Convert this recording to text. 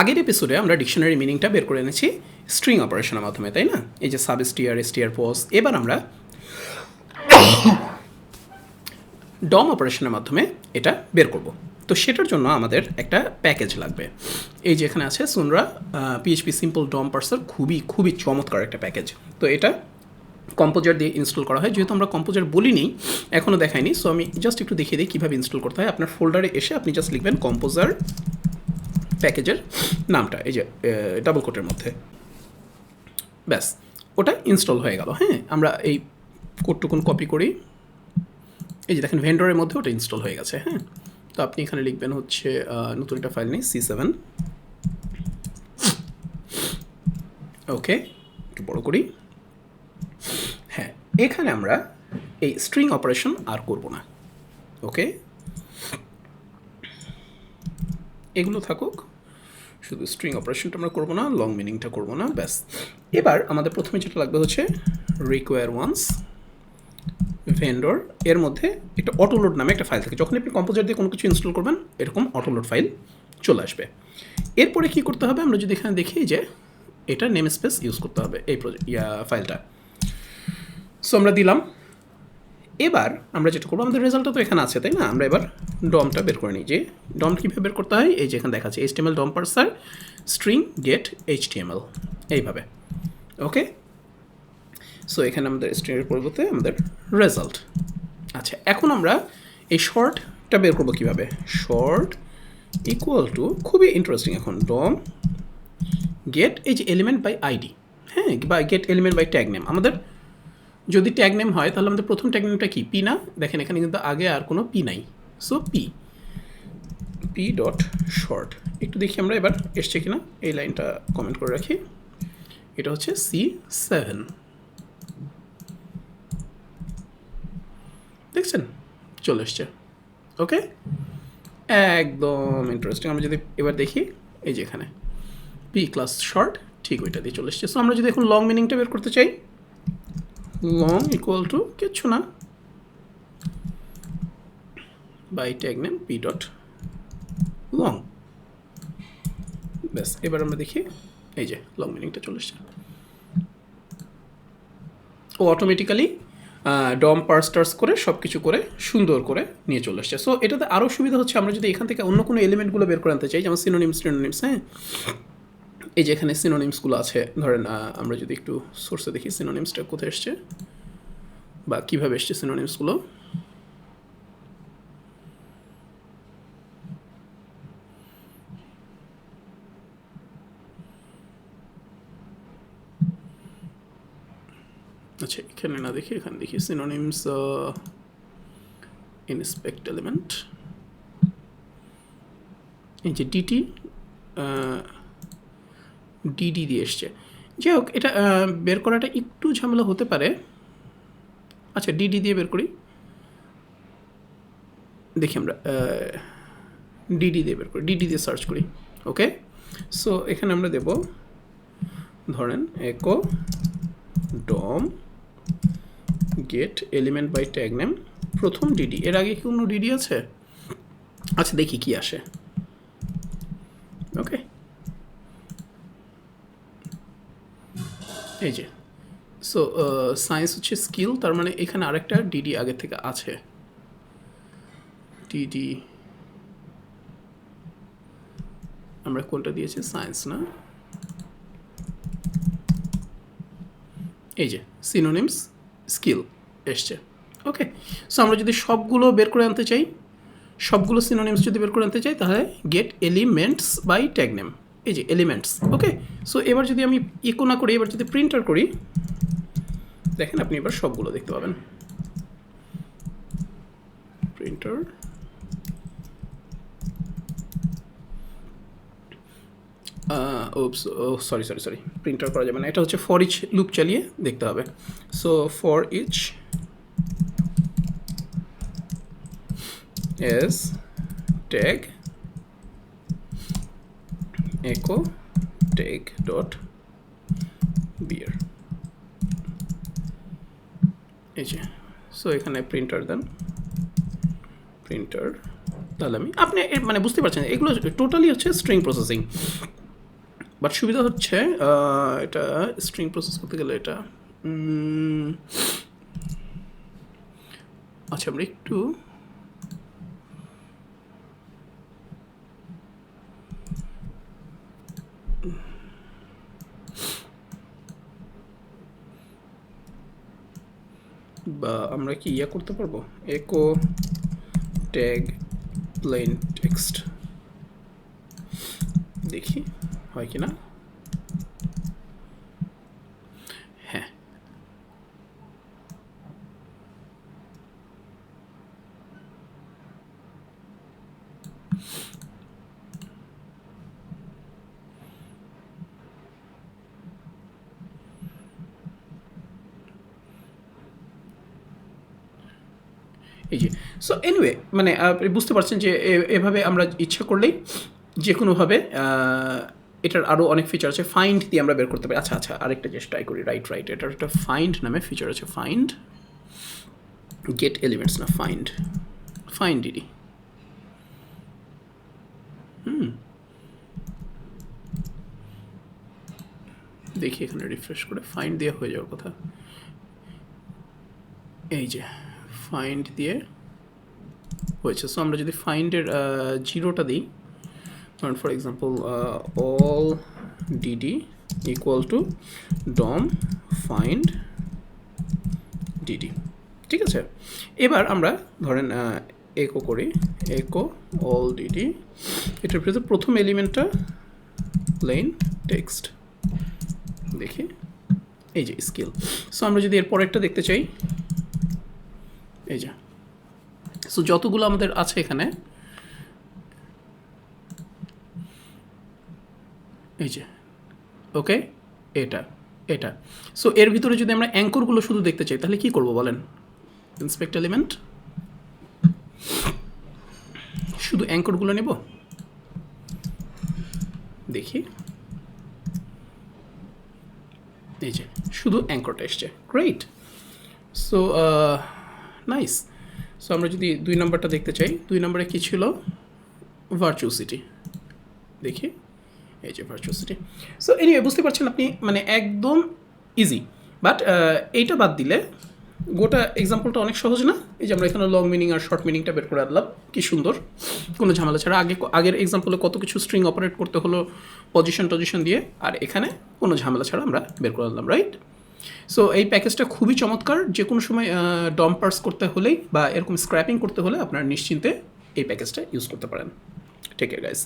আগের এপিসোডে আমরা ডিকশনারি মিনিংটা বের করে এনেছি স্ট্রিং অপারেশনের মাধ্যমে, তাই না? এই যে সাব স্টিয়ার স্টিয়ার পোস এবার আমরা ডম অপারেশনের মাধ্যমে এটা বের করব। তো সেটার জন্য আমাদের একটা প্যাকেজ লাগবে। এই যে এখানে আছে, সুনরা পিএইচপি সিম্পল ডম পার্সার খুবই খুবই চমৎকার একটা প্যাকেজ তো এটা কম্পোজার দিয়ে ইনস্টল করা হয়। যেহেতু আমরা কম্পোজার বলিনি এখনও দেখাইনি সো আমি জাস্ট একটু দেখিয়ে দিই কীভাবে ইনস্টল করতে হয়। আপনার ফোল্ডারে এসে আপনি জাস্ট লিখবেন কম্পোজার প্যাকেজের নামটা, এই যে ডাবল কোটের মধ্যে। ব্যাস, ওটা ইনস্টল হয়ে গেল হ্যাঁ? আমরা এই কোডটুকুন কপি করি। এই যে দেখেন ভেন্ডরের মধ্যে ওটা ইনস্টল হয়ে গেছে হ্যাঁ? তো আপনি এখানে লিখবেন হচ্ছে নতুন একটা ফাইল নেই সি সেভেন ওকে একটু বড় করি। হ্যাঁ এখানে আমরা এই স্ট্রিং অপারেশন আর করব না। ওকে এগুলো থাকুক। শুধু স্ট্রিং অপারেশনটা আমরা করব না লং মিনিংটা করব না, ব্যাস। এবার আমাদের প্রথমে যেটা লাগবে হচ্ছে রিকোয়ার ওয়ান্স ভেন্ডর এর মধ্যে একটা অটোলোড নামে একটা ফাইল থাকে। যখন আপনি কম্পোজার দিয়ে কোনো কিছু ইনস্টল করবেন, এরকম অটোলোড ফাইল চলে আসবে। এরপরে কি করতে হবে? আমরা যদি এখানে দেখি যে এটা নেম স্পেস ইউজ করতে হবে এই প্রজেক্ট ফাইলটা সো আমরা দিলাম। এবার আমরা যেটা করব, আমাদের রেজাল্টটা তো এখানে আছে, তাই না? আমরা এবার ডমটা বের করে নিই, যে ডম কীভাবে বের করতে হয়? এই যে এখানে দেখাচ্ছে H TML DOM parser string get H TML এইভাবে ওকে সো এখানে আমাদের স্ট্রিংয়ের পরিবর্তে আমাদের রেজাল্ট আচ্ছা এখন আমরা এই শর্টটা বের করব কীভাবে? শর্ট ইকুয়াল টু খুবই ইন্টারেস্টিং এখন ডম গেট এই যে এলিমেন্ট বাই আইডি হ্যাঁ বা get element by tag name আমাদের যদি ট্যাগ নেম হয়, তাহলে আমাদের প্রথম ট্যাগ নেমটা কি? পি না? দেখেন, এখানে কিন্তু আগে আর কোনো পি নাই। So P P dot short একটু দেখি আমরা এবার, এসছে কিনা? এই লাইনটা কমেন্ট করে রাখি। এটা হচ্ছে সি সেভেন দেখছেন? চলে এসছে। ওকে একদম ইন্টারেস্টিং আমরা যদি এবার দেখি, এই যে এখানে। পি ক্লাস শর্ট ঠিক ওইটা দিয়ে চলে এসছে। সো আমরা যদি এখন লং মিনিংটা বের করতে চাই লং ইকুয়াল টু কিচ্ছু না। By tag name P dot long ব্যাস, এবার আমরা দেখি, এই যে লং মিনিংটা চলে এসছে। ও অটোমেটিক্যালি ডম পার্স্টার্স করে সব কিছু করে, সুন্দর করে নিয়ে চলে আসছে সো এটাতে আরও সুবিধা হচ্ছে, আমরা যদি এখান থেকে অন্য কোনো এলিমেন্টগুলো বের করে আনতে চাই, যেমন সিনোনিমস সিনোনিমস হ্যাঁ? এই যে এখানে সিনোনিমসগুলো আছে, ধরেন আমরা যদি একটু সোর্সে দেখি সিনোনিমসটা কোথায় এসছে? বা কীভাবে এসছে সিনোনিমসগুলো আচ্ছা এখানে না দেখি, এখানে দেখি সিনোনিমস ইনস্পেক্ট এলিমেন্ট এই যে ডিটি ডিডি দিয়ে এসছে। যাই হোক, এটা বের করাটা একটু ঝামেলা হতে পারে। আচ্ছা ডিডি দিয়ে বের করি। দেখি আমরা ডিডি দিয়ে বের করি। ডিডি দিয়ে সার্চ করি। ওকে সো এখানে আমরা দেব, ধরেন echo DOM get element by tag name প্রথম ডিডি এর আগে কি কোনো ডিডি আছে? আচ্ছা দেখি কি আসে। ওকে এই যে সো সায়েন্স হচ্ছে স্কিল তার মানে এখানে আরেকটা ডিডি আগে থেকে আছে। ডিডি আমরা কোনটা দিয়েছি? সায়েন্স না? এই যে সিনোনিমস স্কিল এসছে। ওকে সো আমরা যদি সবগুলো বের করে আনতে চাই, সবগুলো সিনোনিমস যদি বের করে আনতে চাই, তাহলে get elements by tag name এই যে এলিমেন্টস ওকে সো এবার যদি আমি ইকো না করি, এবার যদি প্রিন্টার করি, দেখেন আপনি এবার সবগুলো দেখতে পাবেন। Printer sorry sorry sorry printer করা যাবে না। এটা হচ্ছে ফর ইচ লুপ চালিয়ে দেখতে হবে। So for each as tag echo, take dot beer. এই যে সো এখানে প্রিন্টার দেন। প্রিন্টার তাহলে আমি, আপনি মানে বুঝতে পারছেন, এগুলো টোটালি হচ্ছে স্ট্রিং প্রসেসিং বাট সুবিধা হচ্ছে এটা স্ট্রিং প্রসেস করতে গেলে এটা আচ্ছা আমরা একটু বা আমরা কি ইয়া করতে পারব? একো ট্যাগ প্লেন টেক্সট দেখি হয় কি না হ্যাঁ এই যে। সো এনিওয়ে মানে আপনি বুঝতে পারছেন যে এভাবে আমরা ইচ্ছা করলেই যে কোনোভাবে এটার আরও অনেক ফিচার আছে। ফাইন্ড দিয়ে আমরা বের করতে পারি। আচ্ছা আচ্ছা আরেকটা চেষ্টা করি। রাইট রাইট এটার একটা ফাইন্ড নামে ফিচার আছে। ফাইন্ড গেট এলিমেন্টস না ফাইন্ড ফাইন্ড ডিডি হুম। দেখি এখানে রিফ্রেশ করে। ফাইন্ড দেওয়া হয়ে যাওয়ার কথা। এই যে। ফাইন্ড দিয়ে হয়েছে। সো আমরা যদি ফাইন্ডের জিরোটা দিই, ধরুন for example all DD equal to DOM find DD ঠিক আছে? এবার আমরা ধরেন একো করি। একো অল ডিডি এটার ভিতরে প্রথম এলিমেন্টটা প্লেন টেক্সট দেখি। এই যে স্কিল সো আমরা যদি এর পরেরটা দেখতে চাই এই যে। সো যতগুলো আমাদের আছে এখানে, এই যে, ওকে, এটা এটা। সো এর ভিতরে যদি আমরা অ্যাঙ্করগুলো শুধু দেখতে চাই, তাহলে কি করব বলেন? ইন্সপেক্ট এলিমেন্ট শুধু অ্যাঙ্করগুলো নেব? দেখি। এই যে, শুধু অ্যাঙ্করটা এসছে। গ্রেট সো নাইস সো আমরা যদি দুই নাম্বারটা দেখতে চাই, দুই নম্বরে কী ছিল? ভার্চুসিটি দেখি। এই যে ভার্চুসিটি সো এনিওয়ে বুঝতে পারছেন আপনি মানে একদম ইজি বাট এইটা বাদ দিলে, গোটা এক্সাম্পলটা অনেক সহজ না? এই যে আমরা এখানে লং মিনিং আর শর্ট মিনিংটা বের করে আনলাম। কি সুন্দর। কোনো ঝামেলা ছাড়া। আগে, আগের এক্সাম্পলে কত কিছু স্ট্রিং অপারেট করতে হলো পজিশন টজিশন দিয়ে। আর এখানে কোনো ঝামেলা ছাড়া আমরা বের করে আনলাম রাইট সো এই প্যাকেজটা খুবই চমৎকার। যে কোনো সময় ডম্পার্স করতে হলেই বা এরকম স্ক্র্যাপিং করতে হলে আপনারা নিশ্চিন্তে এই প্যাকেজটা ইউজ করতে পারেন। ঠিক আছে গাইজ